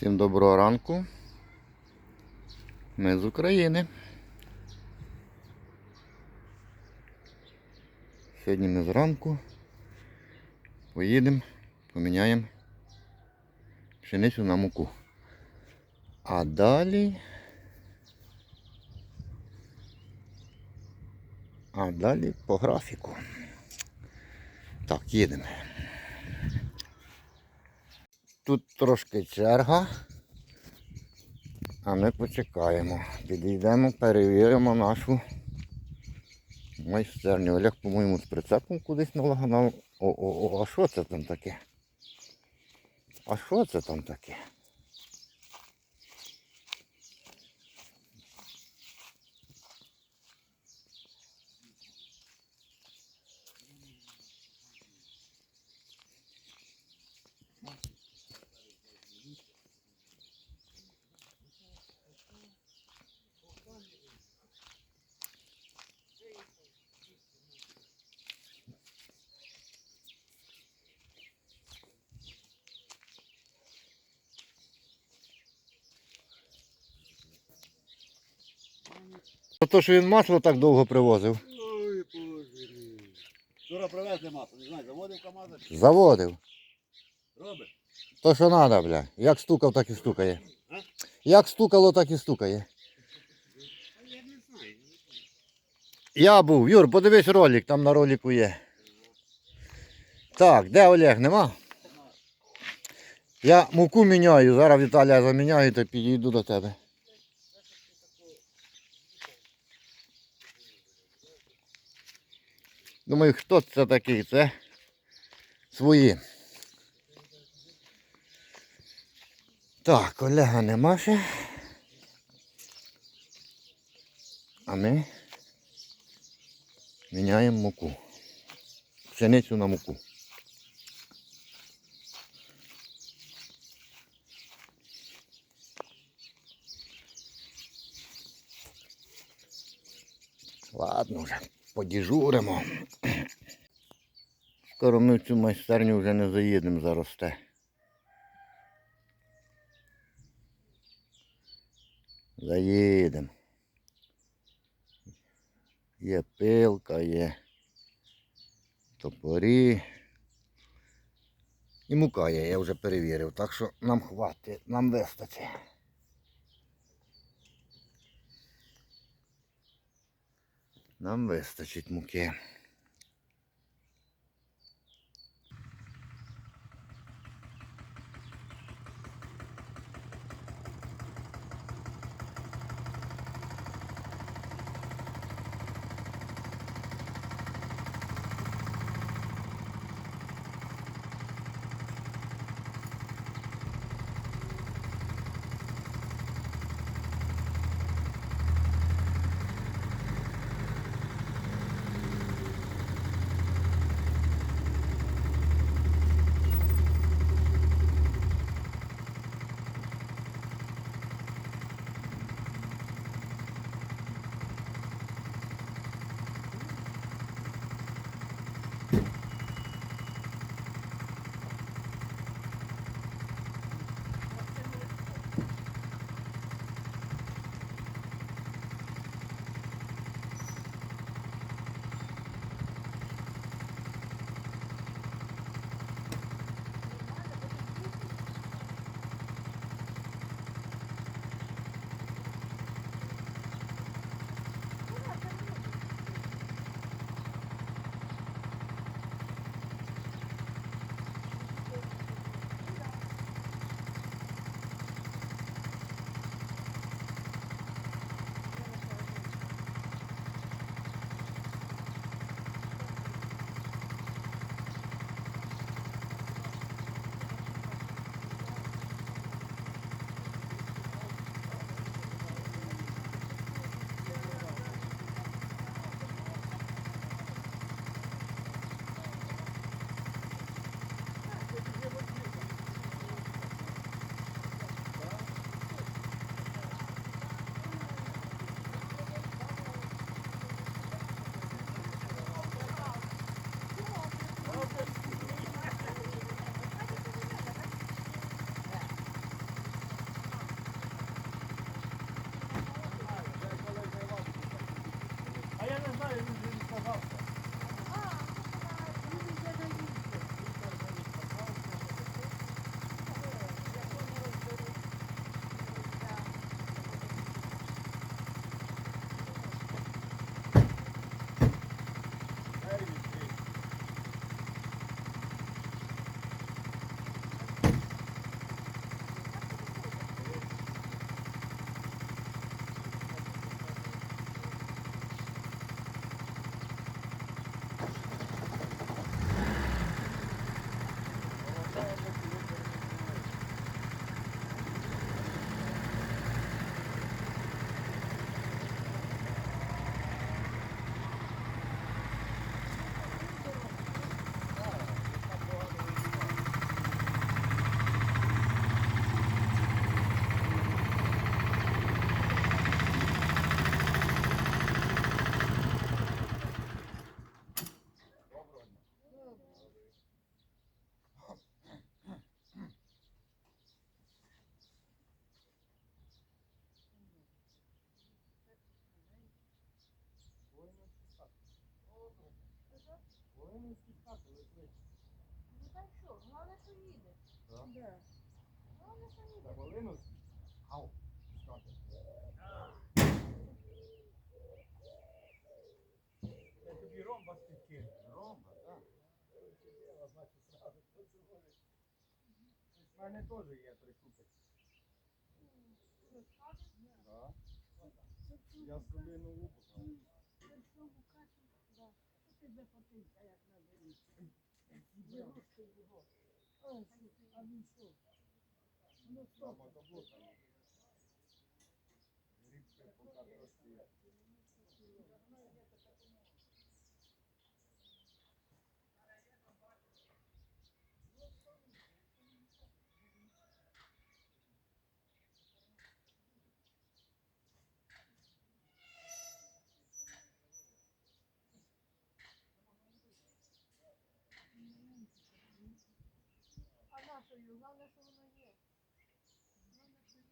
Всім доброго ранку. Ми з України. Сьогодні ми зранку поїдемо, поміняємо пшеницю на муку. А далі. А далі по графіку. Так, їдемо. Тут трошки черга. А ми почекаємо. Підійдемо, перевіримо нашу майстерню. Олег, по-моєму, з прицепом кудись налаганав. О-о-о, а що це там таке? А що це там таке? За те, що він масло так довго привозив. Ой, боже мій. Вчора привезли масло, не знаю, заводив КАМАЗа Заводив. робить. То, що треба, бля. Як стукав, так і стукає. А? Як стукало, так і стукає. Я не знаю. Я був. Юр, подивись ролик, там на ролику є. Так, де Олег? Нема? Я муку міняю, зараз Віталія заміняю та підійду до тебе. Думаю, хто це такий? Це свої. Так, Олега нема ще. А ми міняємо муку. Пшеницю на муку. Ладно вже, подіжуримо. Скоро ми в цю майстерню вже не заїдемо, заросте. Заїдемо. Є пилка, є топорі. І мука є, я вже перевірив, так що нам хватить, нам вистачить. Нам вистачить муки. Так? Да. Ну, не поїде. На Волину? Ау. Скати. Тобі ромба. Ромба, так. У мене теж є як? Його. Ой, а він що? Що? Там мотоблок там. Рібки поки трошки. Нашою, головне, що воно є. Головне, що є.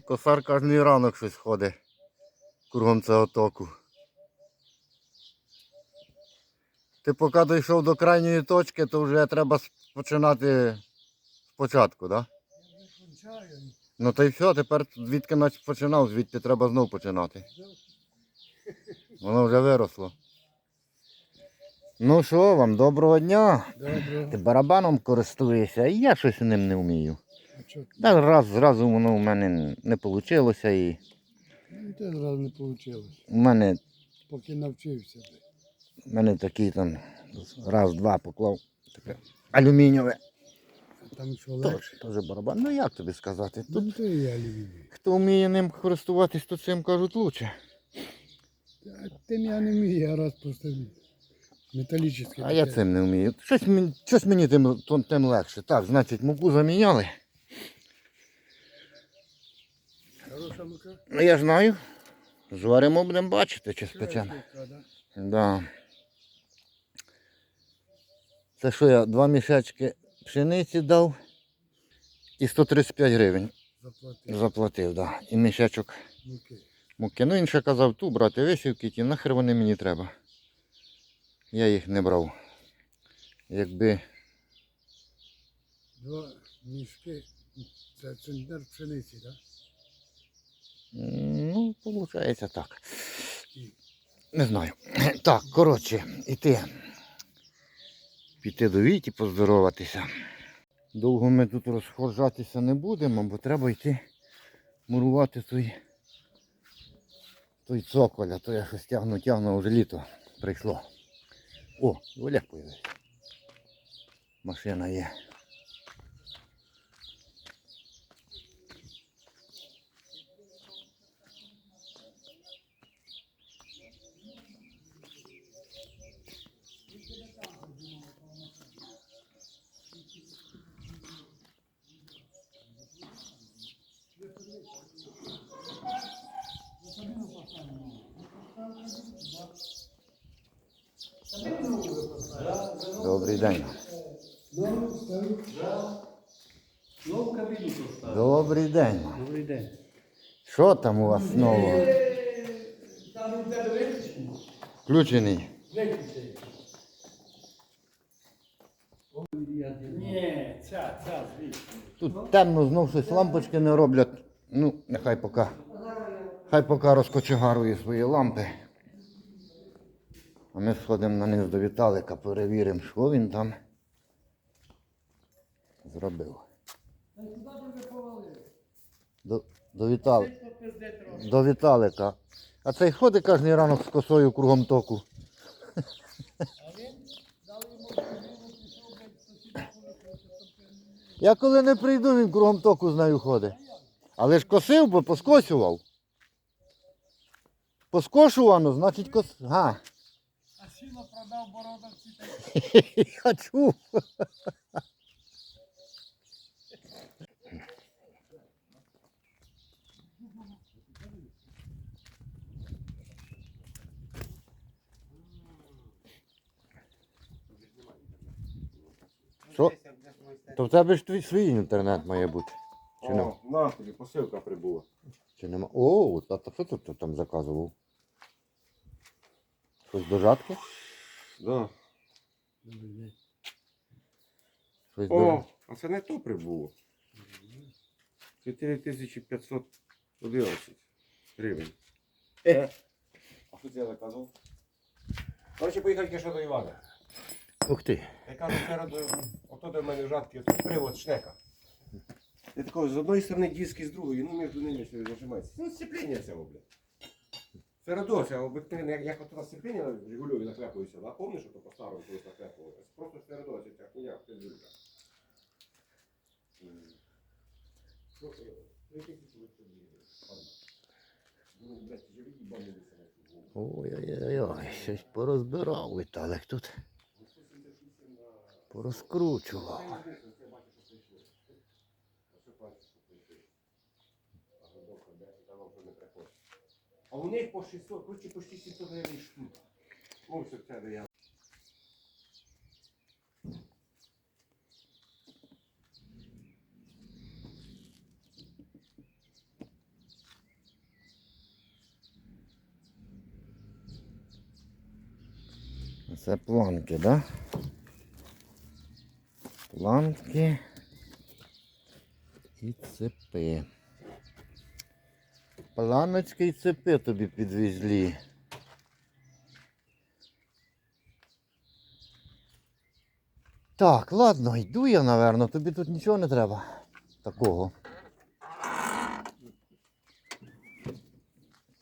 Косар кожен ранок щось ходить кругом цього току. Ти поки дійшов до крайньої точки, то вже треба починати спочатку, так? Да? Ну то й все, тепер звідки наче починав, звідти треба знов починати. Воно вже виросло. Ну що вам, доброго дня. Добре. Ти барабаном користуєшся, а я щось ним не вмію. А? Так раз зразу воно у мене не вийшло і Ну, те зразу не вийшло. у мене, Поки навчився. у мене такий там раз-два поклав. Таке алюмінієве. Там що легше? теж барабан. Ну як тобі сказати? Тут Ну, і я люблю. хто вміє ним користуватись, то цим кажуть лучше. А тим я не вмію, я раз просто металічний. А я цим не вмію. Щось мені, щось мені тим, тим легше. Так, значить, муку заміняли. Хороша мука? Ну я знаю. Зваримо, будемо бачити, чи спечемо. Да? Да. Це що я два мішечки пшениці дав і 135 гривень Заплатив. заплатив, да. І мішечок Муки. муки. Ну він ще казав, ту брати висівки, ті нахер вони мені треба. Я їх не брав. Якби. Два мішки. Це центнер пшениці, так? м, Ну, виходить так. Не знаю. Так, коротше, іти. Піти до Віті поздороватися. Довго ми тут розхожатися не будемо, бо треба йти мурувати той, той цоколь, а то я щось тягну, тягну, вже літо прийшло. О, Олег появився. Машина є. Добрий день. Добрий день. Добрий день. Що там у вас знову? Там? Включений. Тут темно, знов щось лампочки не роблять. Ну, нехай поки. Хай поки розкочегарує свої лампи. А ми сходимо на низ до Віталика, перевіримо, що він там зробив. До, до, Вітал... до Віталика. А цей ходить кожен ранок з косою кругом току. Я коли не прийду, він кругом току з нею ходить. Але ж косив, бо поскосював. Поскошувано, значить кос. Га. А продав бородавці Я чув. Що? То в тебе ж твій свій інтернет має бути. Чи нема? О, на тобі, посилка прибула. Чи нема? О, а то що тут ти там заказував? Щось до жатки? Да. Щось. О, а це не то прибуло. 4511 гривень. А що це я заказував? Коротше, поїхав тільки що до Івана. Ух ти. Я кажу, до, ото до мене жатки, ото привод шнека. Я такого, з одної сторони диски, з другої, ну між ними все нажимається. Ну, сцеплення цього, блядь. Ферадося, обикновенно, як, як от у нас Жигульові накрепується, да? Помниш, що то по-старому колись накрепувалося? Просто Ферадося, ця хуйня, пиздулька. М. Ну, е, три тисячі виходить гривень. Одна. Ну, блядь, живі їбані лиса на цю голову. Ой-ой-ой, щось порозбирав Віталик тут. Порозкручував. А у них по 600, короче, почти 700 гривень штук. Ну, все це де я. Це планки, да? Планки і цепи. Планочки і цепи тобі підвезли. Так, ладно, йду я, напевно, тобі тут нічого не треба такого.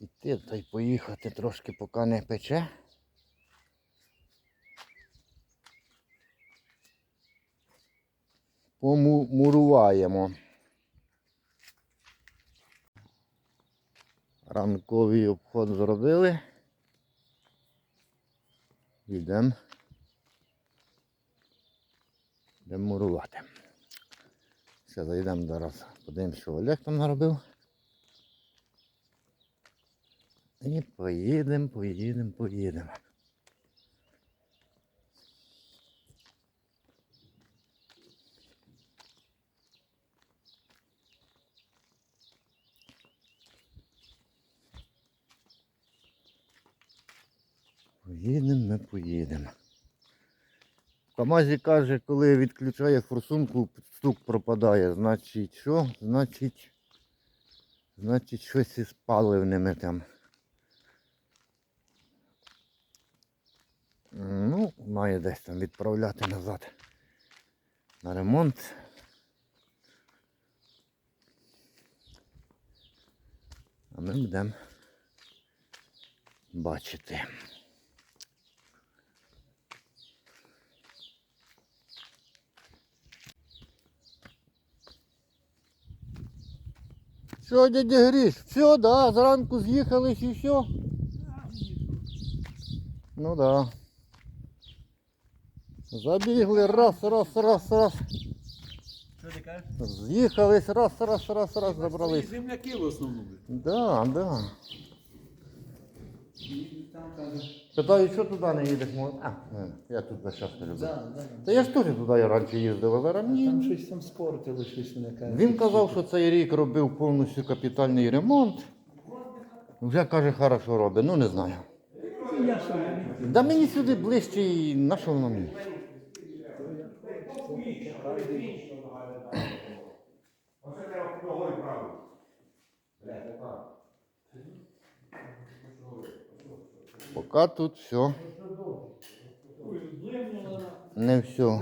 Іти та й поїхати трошки, поки не пече. помуруваємо. Ранковий обход зробили. Йдемо. Йдемо мурувати. Все, зайдемо зараз. Подивимось, що Олег там наробив. І поїдемо, поїдемо. Поїдемо, ми поїдемо. Камазі каже, коли відключає форсунку, стук пропадає. Значить що? Значить, значить щось із паливними там. Ну, має десь там відправляти назад на ремонт. А ми будемо бачити. Що, дядя Гріш? Все, да, зранку з'їхались і все. Ну да. Забігли, раз, раз, раз, раз. Що ти кажеш? З'їхались, раз, раз, раз, раз, забрались. Земляки в основному. Да, да. І там каже, Питаю, що туди не їдеш? Мовить, а, не, я тут час не люблю. Та я ж теж туди я раніше їздив, а зараз ні. Там щось там спортили, щось не каже. Він казав, що цей рік робив повністю капітальний ремонт. Вже каже, хорошо робить, ну не знаю. Я що Да мені сюди ближче і на що воно мені? Оце треба ногою правою. Блядь, не так. Поки тут все. Не все.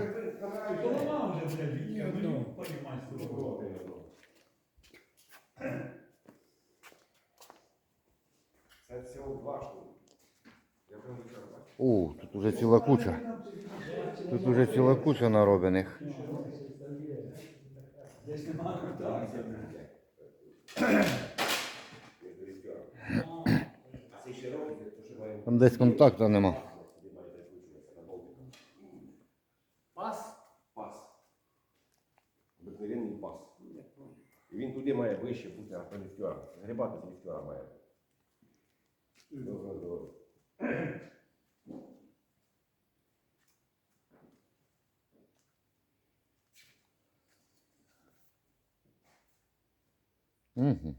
О, тут уже ціла куча. Тут уже ціла куча нароблених. Десь нема контактів. А це ще робить, то що має Там десь контакту нема. Пас? пас. Обикновенний пас. І він туди має вище бути, а то. Грибати з ліфтера має. Добре, добре. Угу.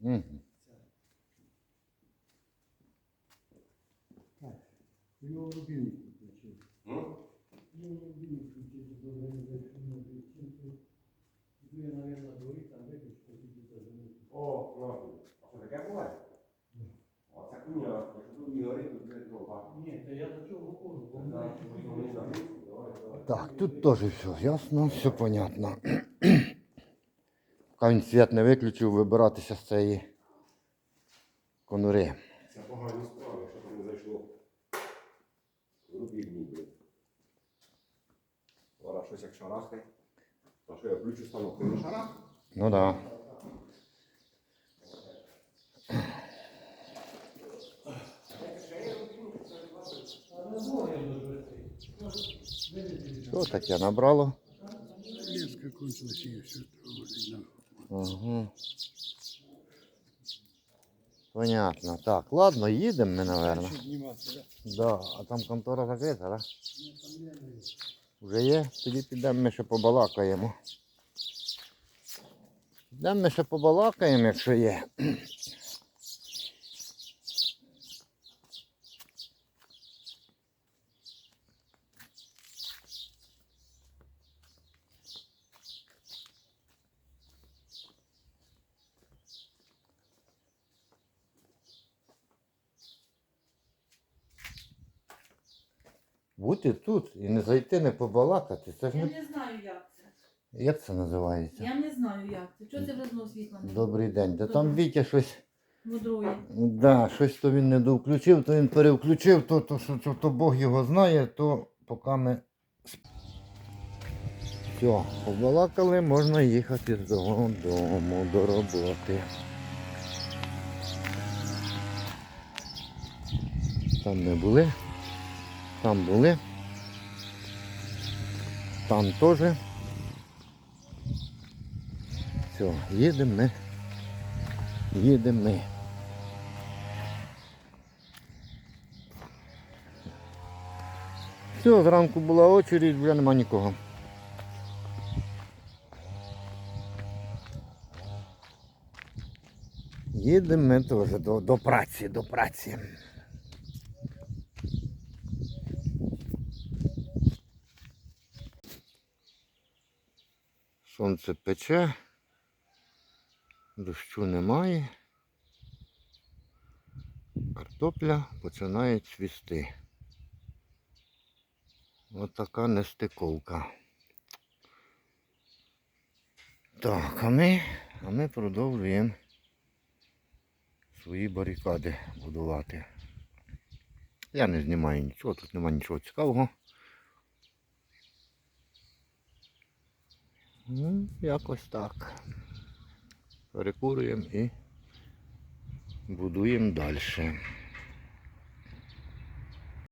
Угу. Його рубільник включив. Ну? Його рубільник включив, то добре не зайшов. Я, мабуть, дворі там виключив, тоді заженив. О, нахуй. А що таке буває? О, це хуйня. Якщо тут не горить, то буде дрова. Ні, то я до чого говорю, бо давай. Так, тут теж все ясно, все понятно. Поки він світ не виключив, вибиратися з цієї конури. Це погані справи, якщо там не зайшло. Рубільні, блін. Зараз щось як шарахне. А що я включу станок, не шарах? Ну так. Да. Що таке набрало? Леска кончилась і все. Угу. Понятно. Так, ладно, їдемо ми, так? Да, а там контора закрита, так? Вже є? Тоді підемо ми ще побалакаємо. Підемо ми ще побалакаємо, якщо є. Бути тут і не зайти, не побалакати. Це ж Я не. не знаю, як це. Як це називається? Я не знаю, як це. Чого це вже знову світла не Добрий день. Та там Вітя щось. Мудрує. Да, щось то він не довключив, то він перевключив, то, то, що, то, то Бог його знає, то поки ми. Все, побалакали, можна їхати додому, до роботи. Там не були, там були, там теж. Все, їдемо ми. Їдемо ми. Все, зранку була очередь, вже нема нікого. Їдемо ми теж до, до праці, до праці. Сонце пече, дощу немає. Картопля починає цвісти. Ось така нестиковка. Так, а ми, а ми продовжуємо свої барикади будувати. Я не знімаю нічого, тут немає нічого цікавого. Ну, якось так. Перекурюємо і будуємо далі.